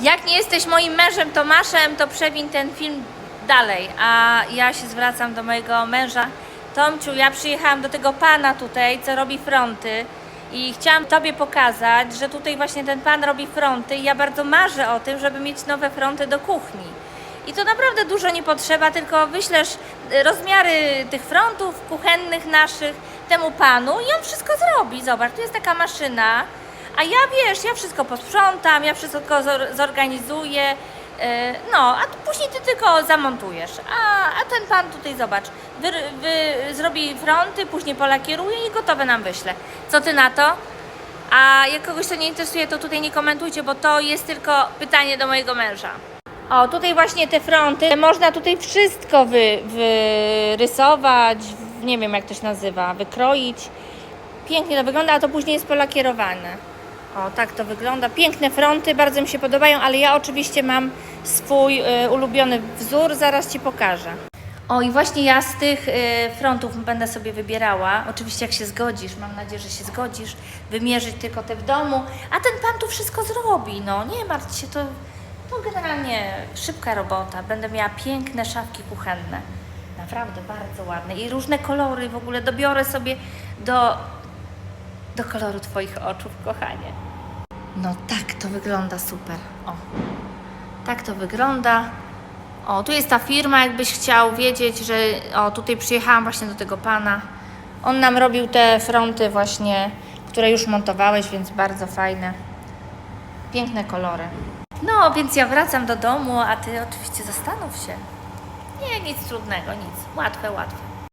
Jak nie jesteś moim mężem Tomaszem, to przewin ten film dalej. A ja się zwracam do mojego męża. Tomciu, ja przyjechałam do tego pana tutaj, co robi fronty. I chciałam Tobie pokazać, że tutaj właśnie ten pan robi fronty i ja bardzo marzę o tym, żeby mieć nowe fronty do kuchni. I to naprawdę dużo nie potrzeba, tylko wyślesz y, rozmiary tych frontów kuchennych naszych temu panu i on wszystko zrobi. Zobacz, tu jest taka maszyna, a ja wiesz, ja wszystko posprzątam, ja wszystko zor- zorganizuję. y, No, a później ty tylko zamontujesz. A, a ten pan tutaj zobacz, wy, wy, zrobi fronty, później polakieruje i gotowe nam wyśle. Co ty na to? A jak kogoś to nie interesuje, to tutaj nie komentujcie, bo to jest tylko pytanie do mojego męża. O, tutaj właśnie te fronty. Można tutaj wszystko wy, wyrysować, nie wiem jak to się nazywa, wykroić. Pięknie to wygląda, a to później jest polakierowane. O, tak to wygląda. Piękne fronty, bardzo mi się podobają, ale ja oczywiście mam swój y, ulubiony wzór, zaraz Ci pokażę. O, i właśnie ja z tych y, frontów będę sobie wybierała. Oczywiście jak się zgodzisz, mam nadzieję, że się zgodzisz, wymierzyć tylko te w domu, a ten pan tu wszystko zrobi, no nie martw się, to, to generalnie szybka robota. Będę miała piękne szafki kuchenne. Naprawdę bardzo ładne i różne kolory w ogóle dobiorę sobie do, do koloru Twoich oczu, kochanie. No tak to wygląda super. O. Tak to wygląda. O, tu jest ta firma, jakbyś chciał wiedzieć, że o, tutaj przyjechałam właśnie do tego pana. On nam robił te fronty właśnie, które już montowałeś, więc bardzo fajne. Piękne kolory. No, więc ja wracam do domu, a ty oczywiście zastanów się. Nie, nic trudnego, nic. Łatwe, łatwe.